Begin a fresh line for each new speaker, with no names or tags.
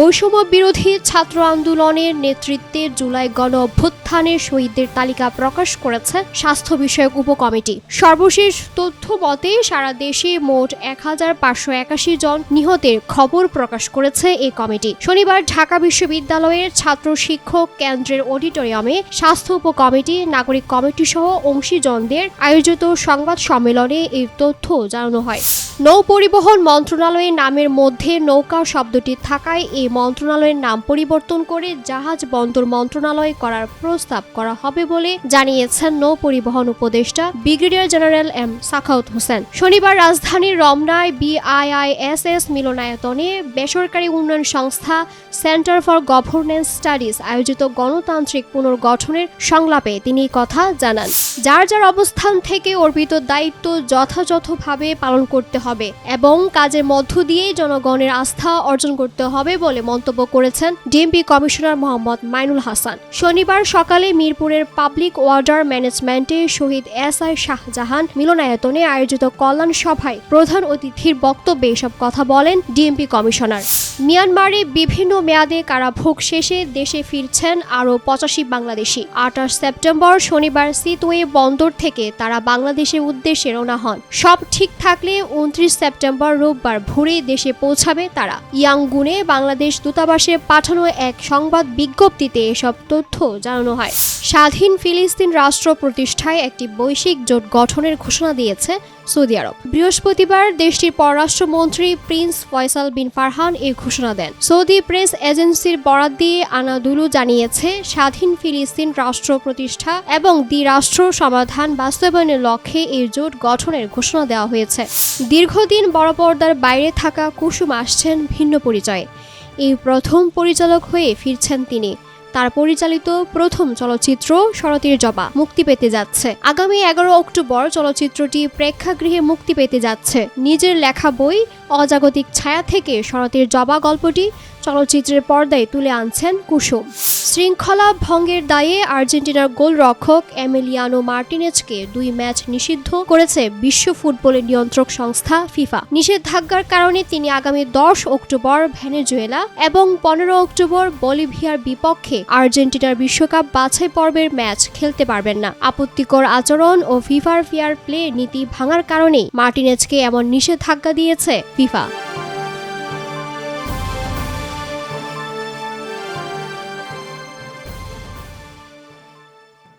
বৈষম্য বিরোধী ছাত্র আন্দোলনের নেতৃত্বে জুলাই গণ অভ্যুত্থানের শহীদদের তালিকা প্রকাশ করেছে স্বাস্থ্য বিষয়ক উপকমিটি। সর্বশেষ তথ্য মতে, সারা দেশে মোট এক হাজার পাঁচশো একাশি জন নিহতের খবর প্রকাশ করেছে এই কমিটি। শনিবার ঢাকা বিশ্ববিদ্যালয়ের ছাত্র শিক্ষক কেন্দ্রের অডিটোরিয়ামে স্বাস্থ্য উপকমিটি, নাগরিক কমিটি সহ অংশীজনদের আয়োজিত সংবাদ সম্মেলনে এই তথ্য জানানো হয়। নৌ পরিবহন মন্ত্রণালয়ের নামের মধ্যে নৌকা শব্দটি থাকায় এই মন্ত্রণালয়ের নাম পরিবর্তন করে জাহাজ বন্দর মন্ত্রণালয় করার প্রস্তাব করা হবে বলে জানিয়েছেন নৌ পরিবহন উপদেষ্টা brigadier general M Sakhawat Hossain. শনিবার রাজধানীর রমনায় বিআইআইএসএস মিলনায়তনে বেসরকারি উন্নয়ন সংস্থা সেন্টার ফর গভর্নেন্স স্টাডিজ আয়োজিত গণতান্ত্রিক পুনর্গঠনের সংলাপে তিনি কথা জানান। যার যার অবস্থান থেকে অর্পিত দায়িত্ব যথাযথভাবে পালন করতে হবে এবং কাজের মধ্য দিয়েই জনগণের আস্থা অর্জন করতে হবে বলে মন্তব্য করেছেন ডিএমপি কমিশনার মোহাম্মদ মাইনুল হাসান। শনিবার সকালে মিরপুরের পাবলিক ওয়ার্ডার ম্যানেজমেন্টে শহীদ এস আই শাহজাহান মিলনায়তনে আয়োজিত কল্যাণ সভায় প্রধান অতিথির বক্তব্যে এসব কথা বলেন ডিএমপি কমিশনার। মিয়ানমারে বিভিন্ন মেয়াদে কারাভোগ শেষে দেশে ফিরছেন আরও পঁচাশি বাংলাদেশি। আঠাশ সেপ্টেম্বর শনিবার সিতওয়ে বন্দর থেকে তারা বাংলাদেশের উদ্দেশ্যে রওনা হন। সব ঠিক থাকলে উনত্রিশ সেপ্টেম্বর রোববার ভোরে দেশে পৌঁছাবে তারা। ইয়াংগুনে বাংলাদেশ দূতাবাসে পাঠানো এক সংবাদ বিজ্ঞপ্তিতে এসব তথ্য জানানো হয়। স্বাধীন ফিলিস্তিন রাষ্ট্র প্রতিষ্ঠায় একটি বৈশ্বিক জোট গঠনের ঘোষণা দিয়েছে সৌদি আরব। বৃহস্পতিবার দেশটির পররাষ্ট্রমন্ত্রী প্রিন্স ফয়সাল বিন ফারহান এই ঘোষণা দেন। সৌদি প্রেস এজেন্সির বরাত দিয়ে আনাদুলু জানিয়েছে, স্বাধীন ফিলিস্তিন রাষ্ট্র প্রতিষ্ঠা এবং দ্বিরাষ্ট্র সমাধান বাস্তবায়নের লক্ষ্যে এই জোট গঠনের ঘোষণা দেওয়া হয়েছে। দীর্ঘদিন বড় পর্দার বাইরে থাকা কুসুম আসছেন ভিন্ন পরিচয়ে। এই প্রথম পরিচালক হয়ে ফিরছেন তিনি। তার পরিচালিত প্রথম চলচ্চিত্র শরতের জবা মুক্তি পেতে যাচ্ছে। আগামী এগারো অক্টোবর চলচ্চিত্রটি প্রেক্ষাগৃহে মুক্তি পেতে যাচ্ছে। নিজের লেখা বই, অজাগতিক ছায়া থেকে শরতের জবা গল্পটি চলচ্চিত্রের পর্দায় তুলে আনছেন কুসুম। শৃঙ্খলা ভঙ্গের দায়ে আর্জেন্টিনার গোলরক্ষক এমিলিয়ানো মার্টিনেজকে দুই ম্যাচ নিষিদ্ধ করেছে বিশ্ব ফুটবলের নিয়ন্ত্রক সংস্থা ফিফা। নিষেধাজ্ঞার কারণে তিনি আগামী দশ অক্টোবর ভেনেজুয়েলা এবং পনেরো অক্টোবর বলিভিয়ার বিপক্ষে আর্জেন্টিনার বিশ্বকাপ বাছাই পর্বের ম্যাচ খেলতে পারবেন না। আপত্তিকর আচরণ ও ফিফার ফেয়ার প্লে নীতি ভাঙার কারণেই মার্টিনেজকে এমন নিষেধাজ্ঞা দিয়েছে ফিফা।